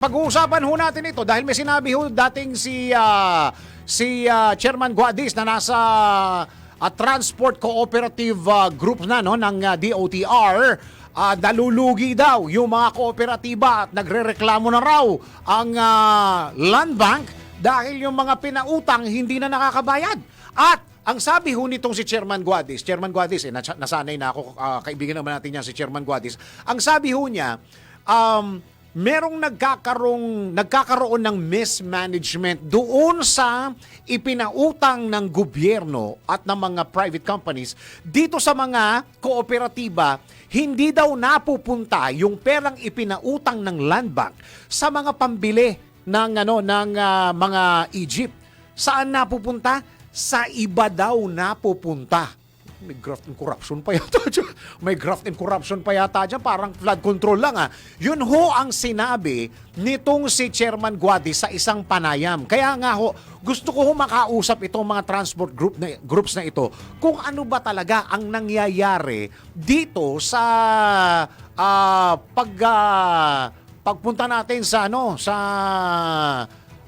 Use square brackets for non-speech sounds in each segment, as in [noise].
Pag-uusapan ho natin ito dahil may sinabi ho dating si ah, si ah, Chairman Guadis na nasa ah, Transport Cooperative ah, Group na no ng ah, DOTR ah, nalulugi daw yung mga kooperatiba at nagrereklamo na raw ang ah, Land Bank dahil yung mga pinautang hindi na nakakabayad. At ang sabi ho nitong si Chairman Guadis, Chairman Guadis, eh, nas- nasanay na ako, ah, kaibigan naman natin yan si Chairman Guadis, ang sabi ho niya, um, merong nagkakaroon, nagkakaroon ng mismanagement doon sa ipinautang ng gobyerno at ng mga private companies dito sa mga kooperatiba hindi daw napupunta yung perang ipinautang ng land bank sa mga pambili ng ano ng ah, mga Egypt. Saan napupunta? Sa iba daw napupunta may graft and corruption pa yata [laughs] dyan. May graft and corruption pa yata dyan. Parang flood control lang ah. Yun ho ang sinabi nitong si Chairman Guadi sa isang panayam. Kaya nga ho, gusto ko ho makausap itong mga transport group na, groups na ito kung ano ba talaga ang nangyayari dito sa ah, pag ah, pagpunta natin sa ano sa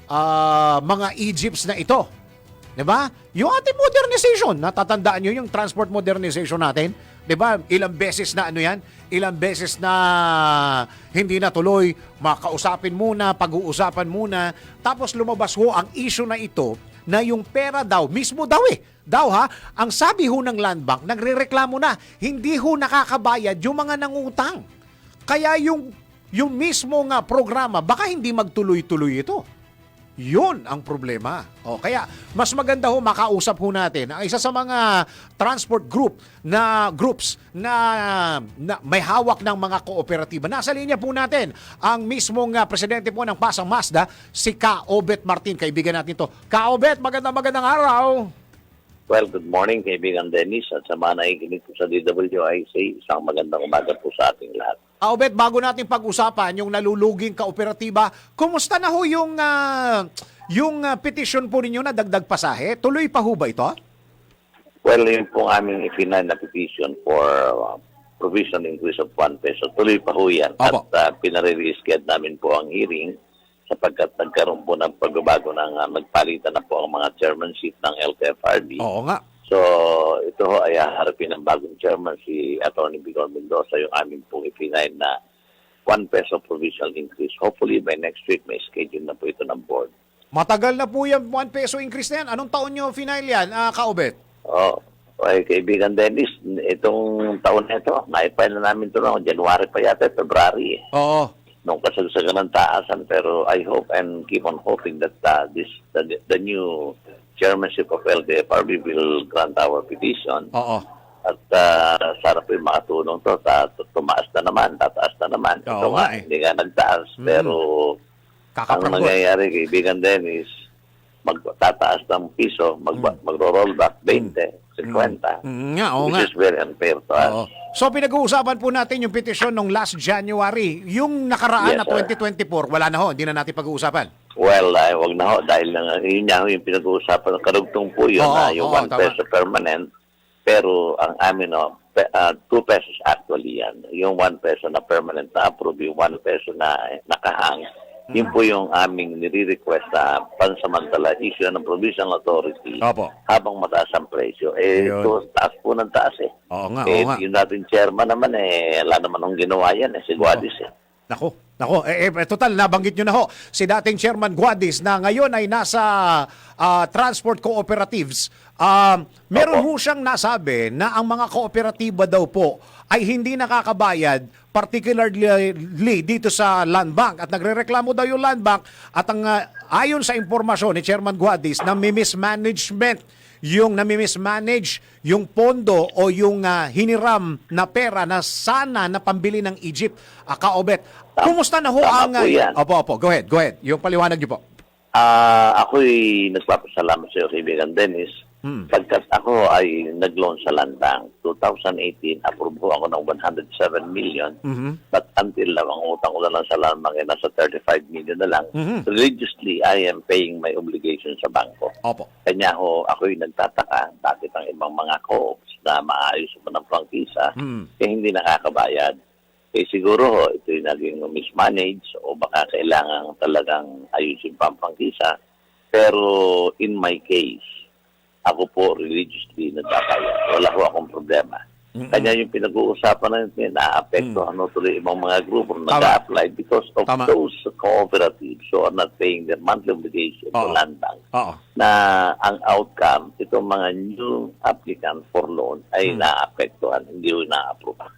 ah, mga Egypts na ito. 'Di ba? Yung ating modernization, natatandaan niyo yung transport modernization natin? 'Di ba? Ilang beses na ano 'yan? Ilang beses na hindi natuloy, makausapin muna, pag-uusapan muna, tapos lumabas ho ang issue na ito na yung pera daw, mismo daw eh, daw ha, ang sabi ho ng Land Bank, nagrereklamo na, hindi ho nakakabayad yung mga nangutang. Kaya yung yung mismo nga programa, baka hindi magtuloy-tuloy ito. Yun ang problema. O, kaya mas maganda ho makausap ho natin ang isa sa mga transport group na groups na, na may hawak ng mga kooperatiba. Nasa linya po natin ang mismong ah, presidente po ng Pasang Mazda, si Ka Obet Martin. Kaibigan natin to. Ka Obet, magandang magandang araw. Well, good morning kaibigan Dennis at sa mga nakikinig po sa DWIC. Isang magandang umaga po sa ating lahat. Aobet, bago natin pag-usapan yung naluluging kooperatiba, kumusta na ho yung, ah, yung ah, petition po ninyo na dagdag pasahe? Tuloy pa ho ba ito? Well, yun po aming ifinal na petition for uh, provision increase of 1 peso. Tuloy pa ho yan. Opo. At uh, pinare-reschedule namin po ang hearing sapagkat nagkaroon po ng pagbabago ng uh, nagpalitan na po ang mga chairmanship ng LTFRB. Oo nga. So, ito ho ay haharapin ng bagong chairman, si Atty. Bigor Mendoza, yung aming pong ifinal na 1 peso provisional increase. Hopefully, by next week, may schedule na po ito ng board. Matagal na po yung 1 peso increase na yan. Anong taon nyo final yan, ah, Kaobet? Oh, ay, kaibigan Dennis, itong taon na ito, naipile na namin ito noong January pa yata, February, eh, Oo. nung kasagsagan ng taasan. Pero I hope and keep on hoping that uh, this the, the new chairmanship of LTFRB will grant our petition. Oo. At uh, sana po yung makatulong to, ta, tumaas na naman, tataas na naman. Oo ito nga nga, eh. hindi nga nagtaas. Mm. Pero ang Kakapranggot. nangyayari, kaibigan Dennis, magtataas ng piso, mag, magro-roll back 20, 50. Mm, nga, oo which nga. is very unfair to us. Oo. So pinag-uusapan po natin yung petisyon nung last January. Yung nakaraan Yes, na sir. 2024, wala na ho. Hindi na natin pag-uusapan. Well, ay, wag na ho, dahil lang, yun nga ho yung pinag-uusapan ng karugtong po yun, Oo, na yung oo, 1 tama. peso permanent, pero ang amin, no, 2 pesos actually yan. Yung 1 peso na permanent na approve, yung 1 peso na nakahang, yun Mm-hmm. po yung aming nire-request sa pansamantala issue ng provisional authority Opo. habang mataas ang presyo. Eh, Ayun. ito, taas po ng taas eh. Oo nga, eh, oo nga. yung dating chairman naman eh, wala naman nung ginawa yan eh, si Guadis eh. Nako, nako, eh, eh, total, nabanggit nyo na ho. Si dating Chairman Guadis na ngayon ay nasa ah, transport cooperatives. Um, meron ho siyang nasabi na ang mga kooperatiba daw po ay hindi nakakabayad particularly dito sa Land Bank at nagrereklamo daw yung Land Bank at ang ah, ayon sa impormasyon ni Chairman Guadis na may mismanagement yung nami-mismanage yung pondo o yung ah, hiniram na pera na sana na pambili ng Egypt. Uh, Kaobet, kumusta na ho Tama ang... po ah, yan. opo, opo, go ahead, go ahead. Yung paliwanag niyo po. Ah, ako'y nagpapasalamat sa iyo, kaibigan Dennis. Hmm. Pagkat ako ay nag-loan sa Landang, 2018, approve ko ako ng 107 million. Mhm. But until lang, ang utang ko na lang sa Landang ay nasa 35 million na lang. Mhm. Religiously, I am paying my obligation sa bangko. Opo. Kanya ako, ako'y nagtataka, bakit ang ibang mga co-ops na maayos mo ng prangkisa, Hmm. eh hindi nakakabayad. Eh siguro ho, ito yung naging mismanage o baka kailangan talagang ayusin pa ang pangkisa. Pero in my case, ako po religiously nagkakaya. Wala ko akong problema. Kanya yung pinag-uusapan natin, na-apekto ano tuloy ibang mga grupo na nag-apply because of Tama. those cooperatives who are not paying their monthly obligation to land bank Oo. na ang outcome, itong mga new applicant for loan ay naapektuhan, hindi ko na-approve.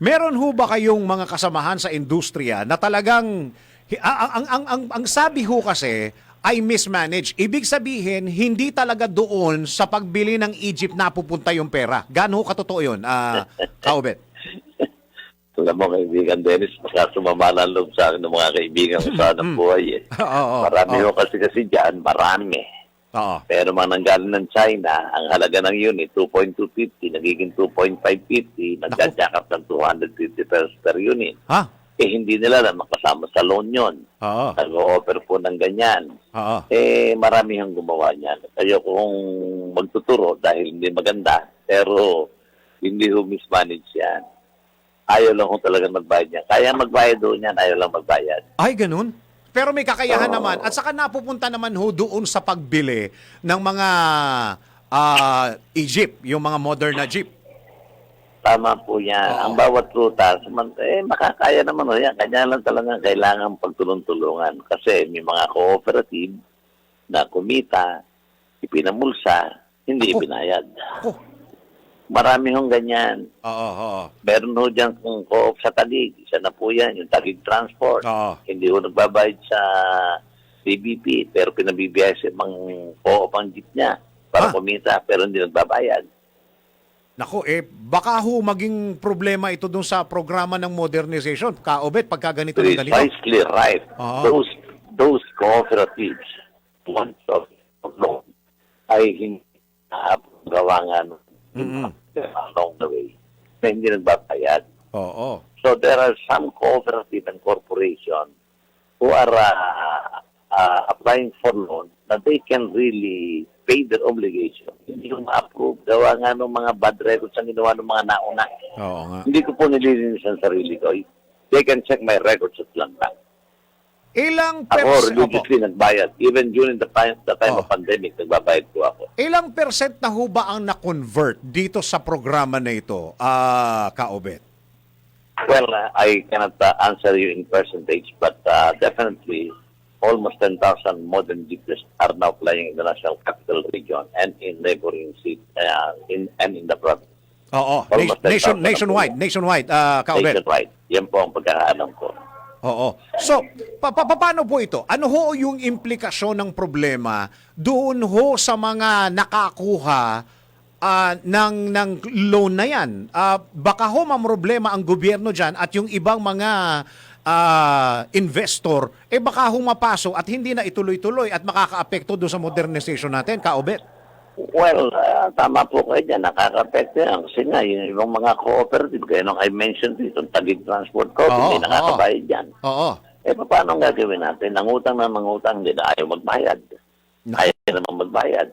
Meron ho ba kayong mga kasamahan sa industriya na talagang ang ang ang ang, ang sabi ho kasi ay mismanage. Ibig sabihin, hindi talaga doon sa pagbili ng Egypt napupunta yung pera. Gaano ho katotoo yun, ah, [laughs] Kaubet? Alam mo, kaibigan Dennis, baka sumama na loob sa akin ng mga kaibigan ko sa ng buhay eh. [laughs] Oo, marami oo. ho kasi kasi dyan, marami. Oo. Pero mga nanggaling ng China, ang halaga ng unit, 2.250, nagiging 2.550, nagjajakap ng 250 pesos per unit. Ha? Eh, hindi nila na makasama sa loan yon. Oo. Nag-offer po ng ganyan. Oo. Eh, marami ang gumawa niyan. Kayo kung magtuturo dahil hindi maganda, pero hindi ho mismanage yan. Ayaw lang kung talaga magbayad niya. Kaya magbayad doon yan, ayaw lang magbayad. Ay, ganun? Pero may kakayahan Oo. naman. At saka napupunta naman ho doon sa pagbili ng mga ah, Egypt, yung mga modern na jeep. Tama po yan. Oo. Ang bawat ruta, saman- eh, makakaya naman ho yan. Kanya lang talaga kailangan pagtulong-tulungan. Kasi may mga cooperative na kumita, ipinamulsa, hindi ibinayad. Ako. Marami hong ganyan. Oo, oo. Meron ho dyan kung co-op sa Talig. Isa na po yan, yung Talig Transport. Oo. Hindi ho nagbabayad sa CBP, pero pinabibiyay sa ibang co-op ang jeep niya para Ah. kumita, pero hindi nagbabayad. Nako, eh, baka ho maging problema ito dun sa programa ng modernization. Kaobet, pagka ganito ng ganito. Precisely right. Oo. Those those cooperatives, once of of loan, ay hindi gawa nga no, Mm-mm. along the way na hindi nagbabayad. Oo. So there are some cooperative and corporation who are uh, uh, applying for loan that they can really pay their obligation. Hindi ko ma-approve. Gawa nga ng mga bad records ang ginawa ng mga nauna. Oo nga. Hindi ko po nililinis ang sarili ko. They can check my records at lang lang. Ilang Ako percent, religiously nagbayad. Even during the time, the time Oh. of pandemic, nagbabayad po ako. ilang percent na ho ba ang na-convert dito sa programa na ito, ah, Kaobet? Well, uh, I cannot uh, answer you in percentage, but uh, definitely almost 10,000 modern jeeps are now flying in the national capital region and in neighboring cities uh, in, and in the province. Oo. Almost Nation, 10,000 na nationwide, po. nationwide, ah, Kaobet. Nationwide. Yan po ang pagkakaalam ko. Oo. So, pa pa pa- paano po ito? Ano ho yung implikasyon ng problema doon ho sa mga nakakuha ah, ng ng loan na yan? Ah, baka ho problema ang gobyerno diyan at yung ibang mga ah, investor eh baka ho mapasok at hindi na ituloy-tuloy at makakaapekto doon sa modernization natin, Kaobet. Well, uh, tama po kayo dyan. Nakaka-apekto yan. Kasi nga, yung ibang mga cooperative, kaya nung I mentioned ito, Taguig Transport Co., Oo, hindi nakakabayad yan. Oo. Eh, paano ang gagawin natin? Nangutang na mangutang, hindi na ayaw magbayad. Ayaw naman magbayad.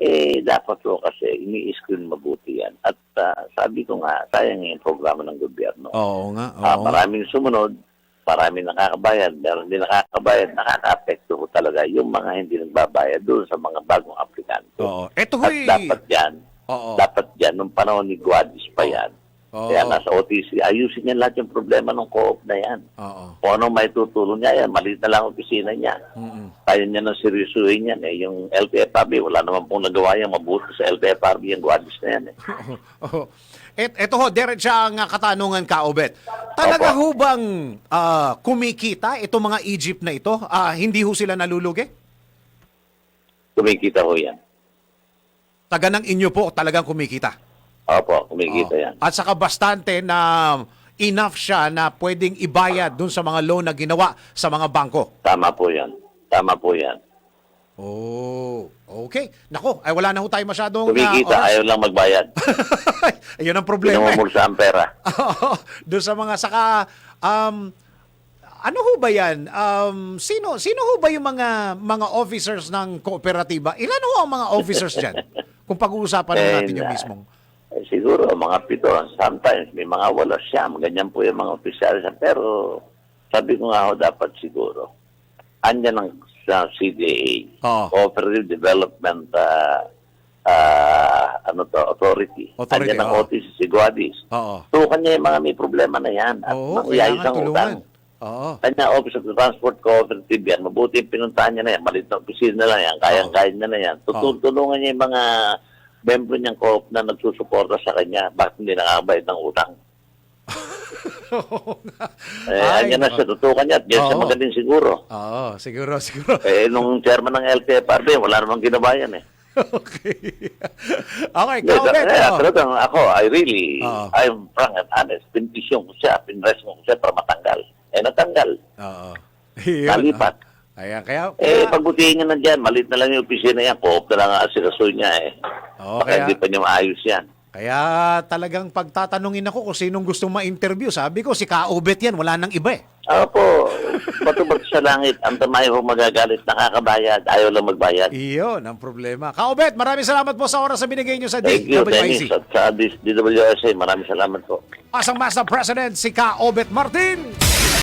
Eh, dapat po kasi ini-screen mabuti yan. At ah, sabi ko nga, sayang yung programa ng gobyerno. Oo nga. Ah, Oo. maraming sumunod, maraming nakakabayad, meron din nakakabayad, nakaka-apekto ko talaga yung mga hindi nagbabayad doon sa mga bagong aplikante. Oo. Ito At ho'y... dapat yan, Oo. dapat yan, nung panahon ni Guadis pa yan, Oo. kaya nasa OTC, ayusin niya lahat yung problema ng co-op na yan. Oo. Kung anong may tutulong niya, yan, maliit na lang ang opisina niya. Mm-mm. Kaya niya nang seryosuhin yan. Eh. Yung LTFRB, wala naman pong nagawa yan. Mabuti sa LTFRB yung Guadis na yan. Eh. [laughs] Oo. Et, eto ho, diretso ang ah, katanungan ka, Obet. Talaga ho bang ah, kumikita itong mga Egypt na ito? Ah, hindi ho sila nalulugi? Kumikita ho yan. Taga ng inyo po talagang kumikita. Opo, kumikita Oo. yan. At saka bastante na enough siya na pwedeng ibayad dun sa mga loan na ginawa sa mga bangko. Tama po yan. Tama po yan. Oh, okay. Nako, ay wala na ho tayo masyadong Kumikita, oras. ayaw lang magbayad. [laughs] Ayun ang problema. eh. Pinamumulsa ang pera. [laughs] Oo, doon sa mga saka um ano ho ba 'yan? Um sino sino ho ba yung mga mga officers ng kooperatiba? Ilan ho ang mga officers diyan? [laughs] Kung pag-uusapan na natin yung uh, mismong. Eh, siguro mga pito. Sometimes may mga wala siyam. Ganyan po yung mga opisyalis. Pero sabi ko nga ho, dapat siguro. Andyan ang sa CDA, Oo. Cooperative Development uh, uh, ano to, Authority. Authority, Andyan ang oo. OTC si Guadis. Oo. Tukan niya yung mga may problema na yan. At Oo, kailangan ang tulungan. utang. Oo. Kanya Office of the Transport Cooperative yan. Mabuti yung pinuntahan niya na yan. Malit na opisina na lang yan. Kayang-kaya niya na yan. Tutulungan niya yung mga membro niyang co-op na nagsusuporta sa kanya. Bakit hindi nakakabayad ng utang? [laughs] Eh, Ay, andyan na siya. Tutukan niya. At yan siya magaling siguro. Oo, siguro, [laughs] siguro. Eh, nung chairman ng LTFRB, wala namang ginabayan eh. okay. [laughs] okay, Hindi, Kaobet. kaya talagang ako, I really, Oo. I'm frank and honest. Pinisyon ko siya, pinrest ko siya para matanggal. Eh, natanggal. Oo. Yun, Nalipat. ah. Ayan, kaya... Eh, kaya- pagbutihin niya na dyan, malit na lang yung opisina yan, co-op na lang ang asikasoy niya eh. Oo, Baka kaya- hindi pa niya maayos yan. Kaya talagang pagtatanungin ako kung sinong gustong ma-interview, sabi ko si Kaobet yan, wala nang iba eh. Opo, bato-bato sa langit, ang tamay ho magagalit, nakakabayad, ayaw lang magbayad. Iyon ang problema. Kaobet, maraming salamat po sa oras na binigay nyo sa Thank you, Dennis, DWIC. at sa DWSA, maraming salamat po. Asang Master President si Kaobet Martin.